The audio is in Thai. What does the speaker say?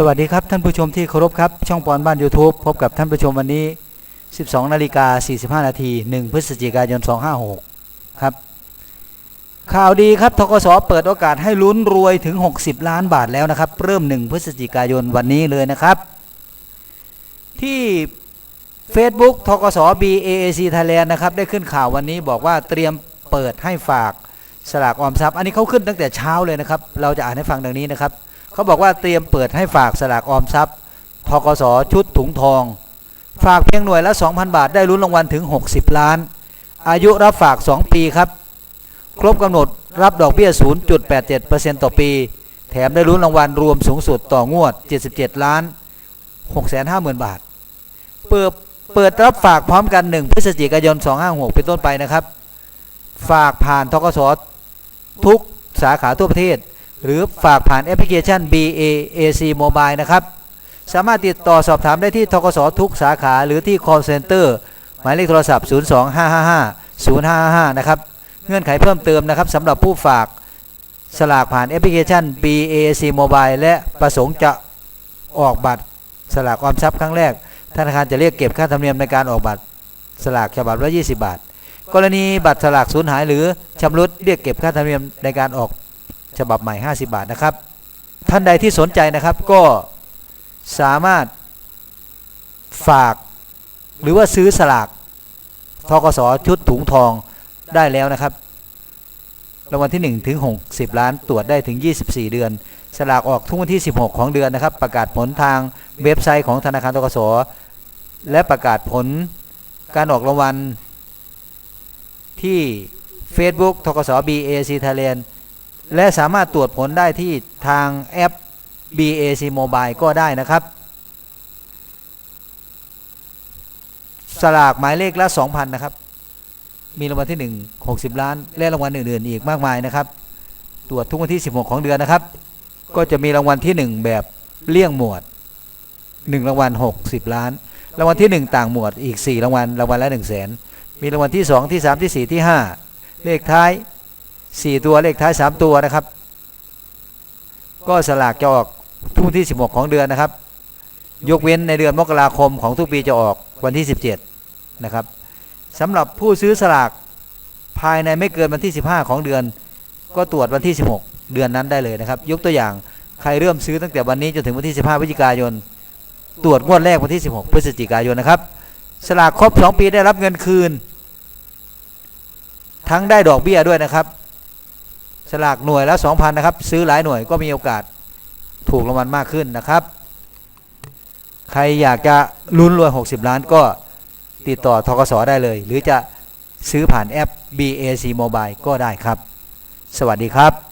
สวัสดีครับ ท่านผู้ชมที่เคารพครับ ช่องปอนบ้าน YouTube พบกับท่านผู้ชมวันนี้ 12นาฬิกา45นาที1พฤศจิกายน 256 ครับ ข่าวดีครับทกสเปิดโอกาสให้ลุ้นรวยถึง 60 ล้านบาทแล้วนะครับ เริ่ม 1 พฤศจิกายนวันนี้เลยนะครับ ที่ Facebook ทกส BAAC Thailand นะครับ ได้ขึ้นข่าววันนี้บอกว่าเตรียมเปิดให้ฝากสลากออมทรัพย์ อันนี้เขาขึ้นตั้งแต่เช้าเลยนะครับ เราจะอ่านให้ฟังดังนี้นะครับ เขาบอกว่าเตรียมเปิดให้ฝากสลากออมทรัพย์ทกสชุดถุงทอง ฝากเพียงหน่วยละ 2,000 บาทได้ลุ้นรางวัลถึง 60 ล้าน อายุรับฝาก 2 ปีครับ ครบกำหนดรับดอกเบี้ย 0.87%ต่อปี แถมได้ลุ้นรางวัลรวมสูงสุดต่องวด 77 ล้าน 650,000 บาท เปิดเปิดรับฝากพร้อมกัน 1 พฤศจิกายน 256 เป็นต้นไปนะครับ ฝากผ่านทกสทุกสาขาทั่วประเทศ หรือฝากผ่านแอปพลิเคชัน BAAC Mobile นะครับ สามารถติดต่อสอบถามได้ที่ทกสทุกสาขาหรือที่ call center หมายเลขโทรศัพท์ 02555 0555 นะครับ เงื่อนไขเพิ่มเติมนะครับสำหรับผู้ฝากสลากผ่านแอปพลิเคชัน BAC Mobile และประสงค์จะออกบัตรสลากออมทรัพย์ครั้งแรก ธนาคารจะเรียกเก็บค่าธรรมเนียมในการออกบัตรสลากฉบับละ 20 บาท กรณีบัตรสลากสูญหายหรือชำรุดเรียกเก็บค่าธรรมเนียมในการออก ฉบับใหม่ 50 บาทนะครับ ท่านใดที่สนใจนะครับก็สามารถฝากหรือว่าซื้อสลากทกสชุดถุงทองได้แล้วนะครับรางวัลที่ 1 ถึง 60 ล้านตรวจได้ถึง 24 เดือน สลากออกทุกวันที่ 16 ของเดือนนะครับ ประกาศผลทางเว็บไซต์ของธนาคารทกสและประกาศผลการออกรางวัลที่ Facebook ทกส BAC Thailand และสามารถตรวจผลได้ที่ทางแอป BAC Mobile ก็ได้นะครับ สลากหมายเลขละ 2,000 นะครับ มีรางวัลที่ 1 60 ล้าน และรางวัลอื่นๆ อีกมากมายนะครับ ตรวจทุกวันที่ 16 ของเดือนนะครับ ก็จะมีรางวัลที่ 1 แบบเลี่ยงหมวด 1 รางวัล 60 ล้าน รางวัลที่ 1 ต่างหมวดอีก 4 รางวัล รางวัลละ 1 0 0 0 0แสนมีรางวัลที่ 2 ที่ 3 ที่ 4 ที่ 5 เลขท้าย 4ตัวเลขท้าย3ตัวนะครับ ก็สลากจะออกทุกวันที่16ของเดือนนะครับ ยกเว้นในเดือนมกราคมของทุกปีจะออกวันที่17นะครับสำหรับผู้ซื้อสลากภายในไม่เกินวันที่15ของเดือน ก็ตรวจวันที่16เดือนนั้นได้เลยนะครับ ยกตัวอย่างใครเริ่มซื้อตั้งแต่วันนี้จนถึงวันที่ 15พฤศจิกายน ตรวจงวดแรกวันที่ 16 พฤศจิกายนนะครับ สลากครบ 2 ปีได้รับเงินคืน ทั้งได้ดอกเบี้ยด้วยนะครับ สลากหน่วยละ2,000นะครับ ซื้อหลายหน่วยก็มีโอกาสถูกรางวัลมากขึ้นนะครับ ใครอยากจะลุ้นรวย 60 ล้านก็ติดต่อทกสได้เลย หรือจะซื้อผ่านแอป BAC Mobile ก็ได้ครับ สวัสดีครับ